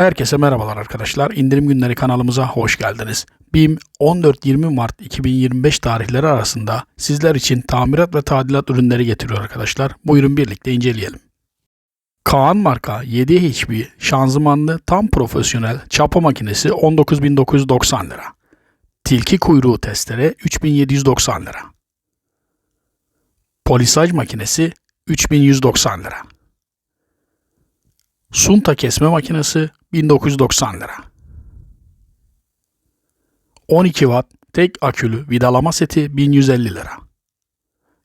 Herkese merhabalar arkadaşlar. İndirim günleri kanalımıza hoş geldiniz. BİM 14-20 Mart 2025 tarihleri arasında sizler için tamirat ve tadilat ürünleri getiriyor arkadaşlar. Buyurun birlikte inceleyelim. Kaan marka 7 HP şanzımanlı tam profesyonel çapa makinesi 19.990 lira. Tilki kuyruğu testere 3790 lira. Polisaj makinesi 3190 lira. Sunta kesme makinesi 1990 lira. 12 watt tek akülü vidalama seti 1150 lira.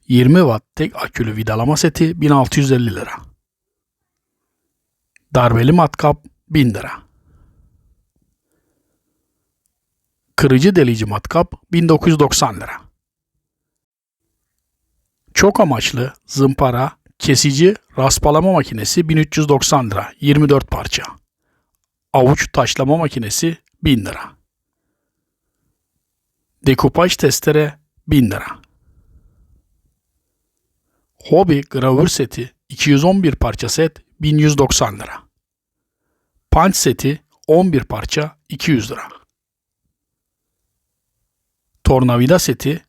20 watt tek akülü vidalama seti 1650 lira. Darbeli matkap 1000 lira. Kırıcı delici matkap 1990 lira. Çok amaçlı zımpara, kesici, raspalama makinesi 1390 lira 24 parça. Avuç taşlama makinesi 1000 lira. Dekupaj testere 1000 lira. Hobi gravür seti 211 parça set 1190 lira. Punch seti 11 parça 200 lira. Tornavida seti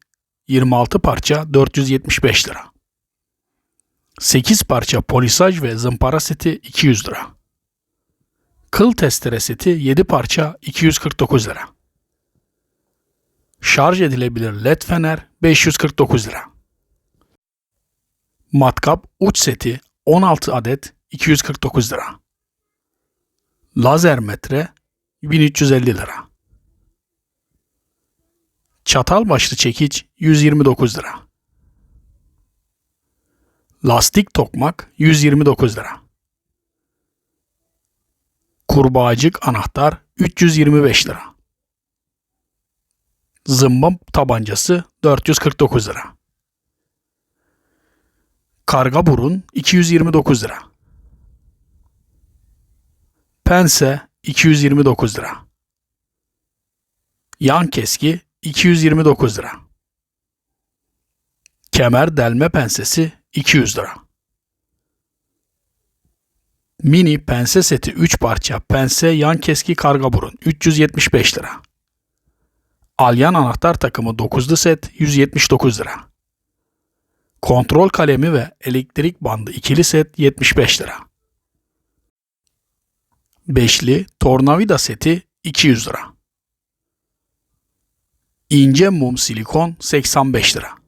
26 parça 475 lira. 8 parça polisaj ve zımpara seti 200 lira. Kıl testere seti 7 parça 249 lira. Şarj edilebilir led fener 549 lira. Matkap uç seti 16 adet 249 lira. Lazer metre 1350 lira. Çatal başlı çekiç 129 lira. Lastik tokmak 129 lira. Kurbağacık anahtar 325 lira. Zımba tabancası 449 lira. Karga burun 229 lira. Pense 229 lira. Yan keski 229 lira. Kemer delme pensesi 200 lira. Mini pense seti 3 parça pense yan keski karga burun 375 lira. Alyan anahtar takımı 9'lu set 179 lira. Kontrol kalemi ve elektrik bandı ikili set 75 lira. Beşli tornavida seti 200 lira. İnce mum silikon 85 lira.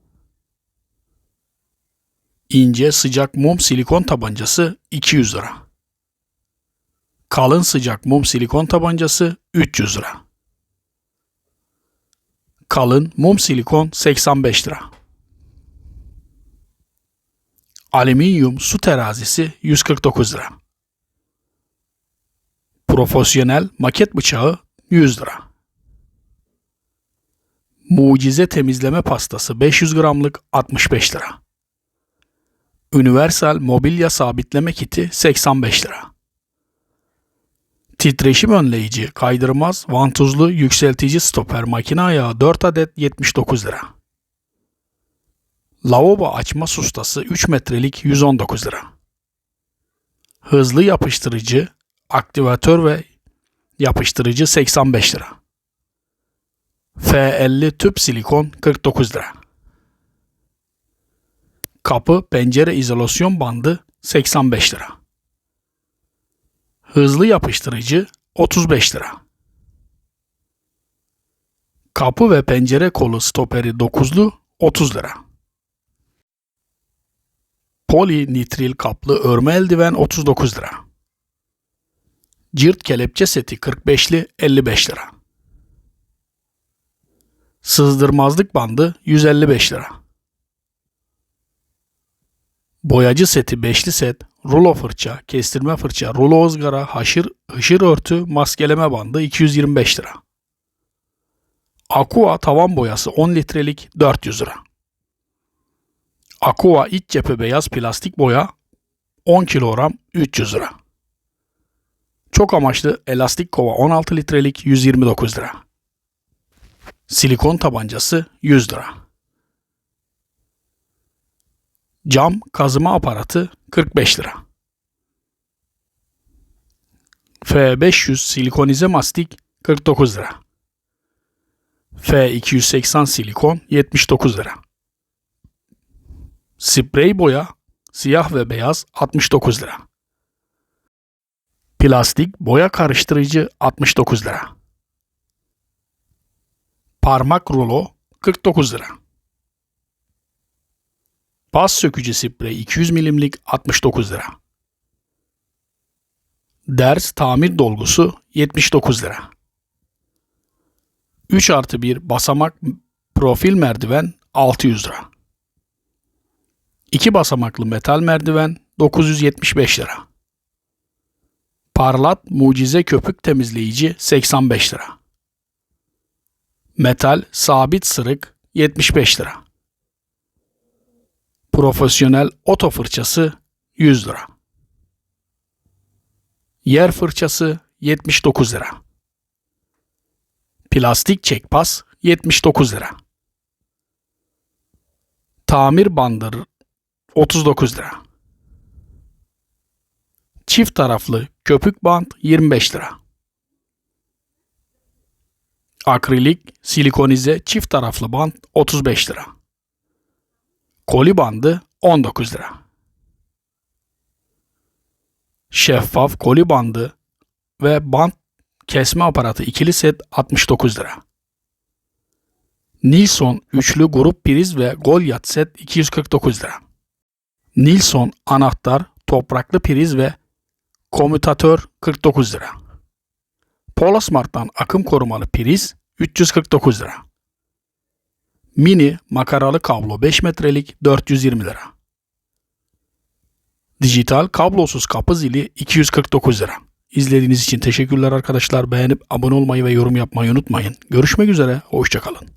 İnce sıcak mum silikon tabancası 200 lira. Kalın sıcak mum silikon tabancası 300 lira. Kalın mum silikon 85 lira. Alüminyum su terazisi 149 lira. Profesyonel maket bıçağı 100 lira. Mucize temizleme pastası 500 gramlık 65 lira. Universal mobilya sabitleme kiti 85 lira. Titreşim önleyici, kaydırmaz, vantuzlu, yükseltici stoper makine ayağı 4 adet 79 lira. Lavabo açma sustası 3 metrelik 119 lira. Hızlı yapıştırıcı, aktivatör ve yapıştırıcı 85 lira. F50 tüp silikon 49 lira. Kapı pencere izolasyon bandı 85 lira. Hızlı yapıştırıcı 35 lira. Kapı ve pencere kolu stoperi 9'lu 30 lira. Poli nitril kaplı örme eldiven 39 lira. Cırt kelepçe seti 45'li 55 lira. Sızdırmazlık bandı 155 lira. Boyacı seti 5'li set, rulo fırça, kestirme fırça, rulo ızgara, haşır, hışır örtü, maskeleme bandı 225 lira. Aqua tavan boyası 10 litrelik 400 lira. Aqua iç cephe beyaz plastik boya 10 kilogram 300 lira. Çok amaçlı elastik kova 16 litrelik 129 lira. Silikon tabancası 100 lira. Cam kazıma aparatı 45 lira. F500 silikonize mastik 49 lira. F280 silikon 79 lira. Sprey boya siyah ve beyaz 69 lira. Plastik boya karıştırıcı 69 lira. Parmak rulo 49 lira. Bas sökücü sprey 200 milimlik 69 lira. Ders tamir dolgusu 79 lira. 3 artı 1 basamak profil merdiven 600 lira. 2 basamaklı metal merdiven 975 lira. Parlat mucize köpük temizleyici 85 lira. Metal sabit sırık 75 lira. Profesyonel oto fırçası 100 lira. Yer fırçası 79 lira. Plastik çekpas 79 lira. Tamir bandır 39 lira. Çift taraflı köpük bant 25 lira. Akrilik silikonize çift taraflı bant 35 lira. Koli bandı 19 lira. Şeffaf koli bandı ve bant kesme aparatı ikili set 69 lira. Nilson üçlü grup priz ve Goliath set 249 lira. Nilson anahtar, topraklı priz ve komütatör 49 lira. Polasmart'tan akım korumalı priz 349 lira. Mini makaralı kablo 5 metrelik 420 lira. Dijital kablosuz kapı zili 249 lira. İzlediğiniz için teşekkürler arkadaşlar. Beğenip abone olmayı ve yorum yapmayı unutmayın. Görüşmek üzere, hoşçakalın.